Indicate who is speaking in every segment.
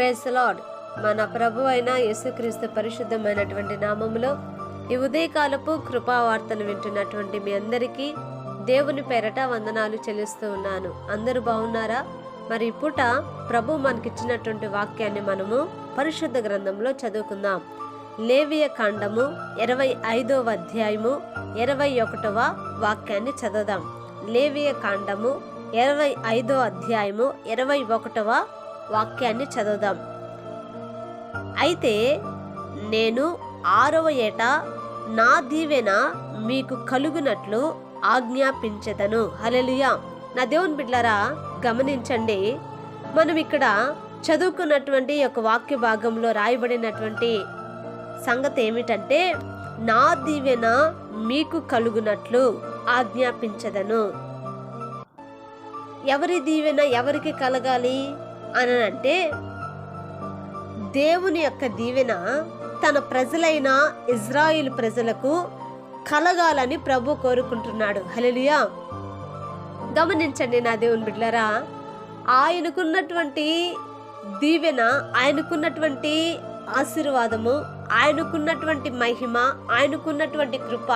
Speaker 1: Price lord మన ప్రభు అయిన యేసుక్రీస్తు పరిశుద్ధమైనటువంటి నామములో ఈ ఉదయకాలపు కృపావార్తను వింటున్నటువంటి మీ అందరికీ దేవుని పేరట వందనాలు చెల్లిస్తూ ఉన్నాను. అందరూ బాగున్నారా? మరి పూట ప్రభు మనకిచ్చినటువంటి వాక్యాన్ని మనము పరిశుద్ధ గ్రంథంలో చదువుకుందాం. లేవియ కాండము ఇరవై ఐదవ అధ్యాయము ఇరవై ఒకటవ వాక్యాన్ని చదువుదాం. లేవియ కాండము ఇరవై ఐదో అధ్యాయము ఇరవై ఒకటవ వాక్యాన్ని చదువుదాం. అయితే నేను ఆరవ ఏట నా దీవెన మీకు కలుగునట్లు ఆజ్ఞాపించదను. హలెలుయా నా దేవుని బిడ్లరా గమనించండి. మనం ఇక్కడ చదువుకున్నటువంటి యొక్క వాక్య భాగంలో రాయబడినటువంటి సంగతి ఏమిటంటే నా దీవెన మీకు కలుగునట్లు ఆజ్ఞాపించదను. ఎవరి దీవెన ఎవరికి కలగాలి? అని అంటే దేవుని యొక్క దీవెన తన ప్రజలైన ఇజ్రాయిల్ ప్రజలకు కలగాలని ప్రభు కోరుకుంటున్నాడు. హలలియా గమనించండి నా దేవుని బిడ్డలరా ఆయనకున్నటువంటి దీవెన ఆయనకున్నటువంటి ఆశీర్వాదము ఆయనకున్నటువంటి మహిమ ఆయనకున్నటువంటి కృప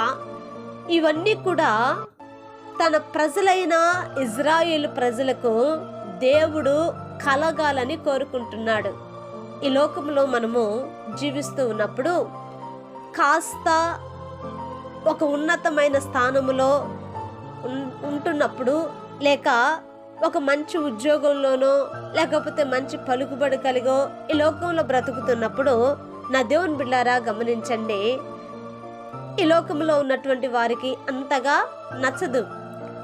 Speaker 1: ఇవన్నీ కూడా తన ప్రజలైన ఇజ్రాయేల్ ప్రజలకు దేవుడు కలగాలని కోరుకుంటున్నాడు. ఈ లోకంలో మనము జీవిస్తూ ఉన్నప్పుడు కాస్త ఒక ఉన్నతమైన స్థానములో ఉంటున్నప్పుడు లేక ఒక మంచి ఉద్యోగంలోనో లేకపోతే మంచి పలుకుబడి కలిగో ఈ లోకంలో బ్రతుకుతున్నప్పుడు నా దేవుని బిళ్ళారా గమనించండి. ఈ లోకంలో ఉన్నటువంటి వారికి అంతగా నచ్చదు.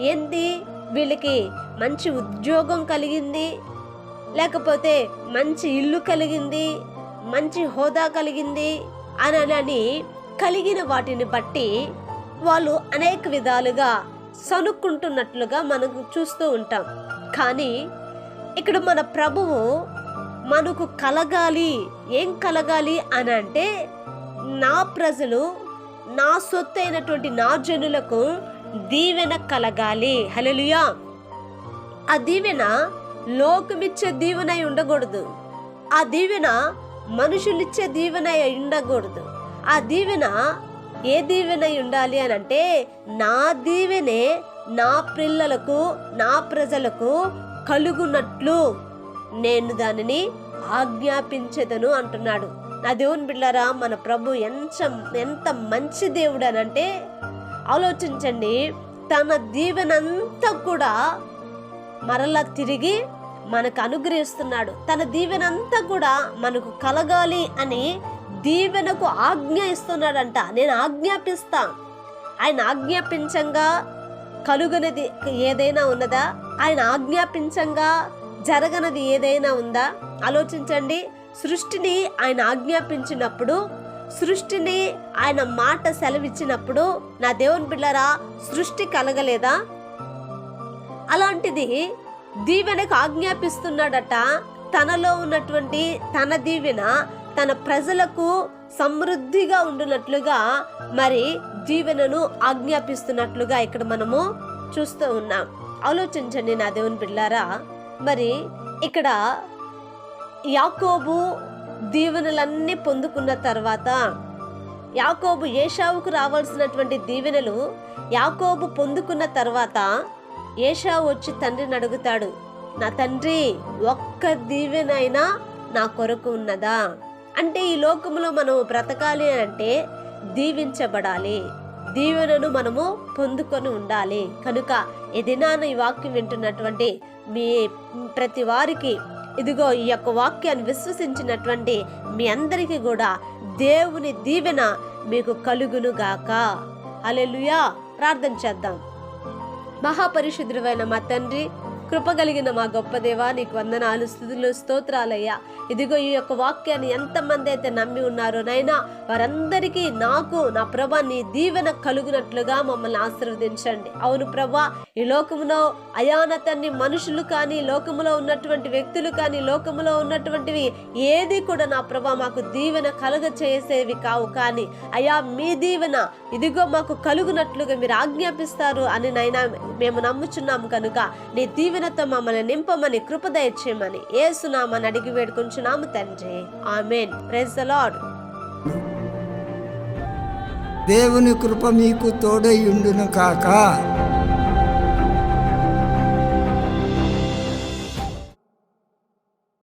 Speaker 1: ఏంది? వీళ్ళకి మంచి ఉద్యోగం కలిగింది లేకపోతే మంచి ఇల్లు కలిగింది మంచి హోదా కలిగింది అని కలిగిన వాటిని బట్టి వాళ్ళు అనేక విధాలుగా సనుక్కుంటున్నట్లుగా మనం చూస్తూ ఉంటాం. కానీ ఇక్కడ మన ప్రభువు మనకు కలగాలి ఏం కలగాలి అని అంటే నా ప్రజలు నా సొత్తు అయినటువంటి నా జనులకు దీవెన కలగాలి. హలలుయా ఆ దీవెన లోకమిచ్చే దీవెన అయి ఉండకూడదు. ఆ దీవెన మనుషులిచ్చే దీవెన అయి ఉండకూడదు. ఆ దీవెన ఏ దీవెన అయి ఉండాలి అని అంటే నా దీవెనే నా పిల్లలకు నా ప్రజలకు కలుగునట్లు నేను దానిని ఆజ్ఞాపించదను అంటున్నాడు. నా దేవుని బిళ్ళరా మన ప్రభు ఎంత ఎంత మంచి దేవుడు అని అంటే ఆలోచించండి. తన దీవెనంతా కూడా మరలా తిరిగి మనకు అనుగ్రహిస్తున్నాడు. తన దీవెనంతా కూడా మనకు కలగాలి అని దీవెనకు ఆజ్ఞ ఇస్తున్నాడంట. నేను ఆజ్ఞాపిస్తా. ఆయన ఆజ్ఞాపించంగా కలుగనది ఏదైనా ఉన్నదా? ఆయన ఆజ్ఞాపించంగా జరగనది ఏదైనా ఉందా? ఆలోచించండి. సృష్టిని ఆయన ఆజ్ఞాపించినప్పుడు సృష్టిని ఆయన మాట సెలవిచ్చినప్పుడు నా దేవుని బిళ్ళరా సృష్టి కలగలేదా? అలాంటిది దీవెనకు ఆజ్ఞాపిస్తున్నాడట. తనలో ఉన్నటువంటి తన దీవెన తన ప్రజలకు సమృద్ధిగా ఉండునట్లుగా మరి దీవెనను ఆజ్ఞాపిస్తున్నట్లుగా ఇక్కడ మనము చూస్తూ ఉన్నాం. ఆలోచించండి నా దేవుని బిడ్డారా మరి ఇక్కడ యాకోబు దీవెనలన్నీ పొందుకున్న తర్వాత యాకోబు ఏషావుకు రావాల్సినటువంటి దీవెనలు యాకోబు పొందుకున్న తర్వాత ఏషా వచ్చి తండ్రిని అడుగుతాడు నా తండ్రి ఒక్క దీవెనైనా నా కొరకు ఉన్నదా? అంటే ఈ లోకంలో మనం బ్రతకాలి అంటే దీవించబడాలి. దీవెనను మనము పొందుకొని ఉండాలి. కనుక ఈ దినాన ఈ వాక్యం వింటున్నటువంటి మీ ప్రతి వారికి ఇదిగో ఈ యొక్క వాక్యాన్ని విశ్వసించినటువంటి మీ అందరికీ కూడా దేవుని దీవెన మీకు కలుగును గాక. అలెలుయా ప్రార్థన చేద్దాం. మహాపరిశుద్ధుడైన మా తండ్రి కృపగలిగిన మా గొప్ప దేవా నీకు వందనాలు స్థుతులు స్తోత్రాలయ్యా. ఇదిగో ఈ యొక్క వాక్యాన్ని ఎంతమంది అయితే నమ్మి ఉన్నారో నైనా వారందరికీ నాకు నా ప్రభా నీ దీవెన కలుగునట్లుగా మమ్మల్ని ఆశీర్వదించండి. అవును ప్రభా ఈ లోకములో అయానతన్ని మనుషులు కానీ లోకములో ఉన్నటువంటి వ్యక్తులు కానీ లోకములో ఉన్నటువంటివి ఏది కూడా నా ప్రభా మాకు దీవెన కలుగ చేసేవి కావు కానీ అయా మీ దీవెన ఇదిగో మాకు కలుగునట్లుగా మీరు ఆజ్ఞాపిస్తారు అని నైనా మేము నమ్ముచున్నాము కనుక నీ దీవెనతో మమ్మల్ని నింపమని కృపదయచేయమని ఏసునామని అడిగి వేడుకుంటున్నాము తండ్రి. ఆమెన్. ప్రైజ్ లార్డ్
Speaker 2: దేవుని కృప మీకు తోడై ఉండును కాక.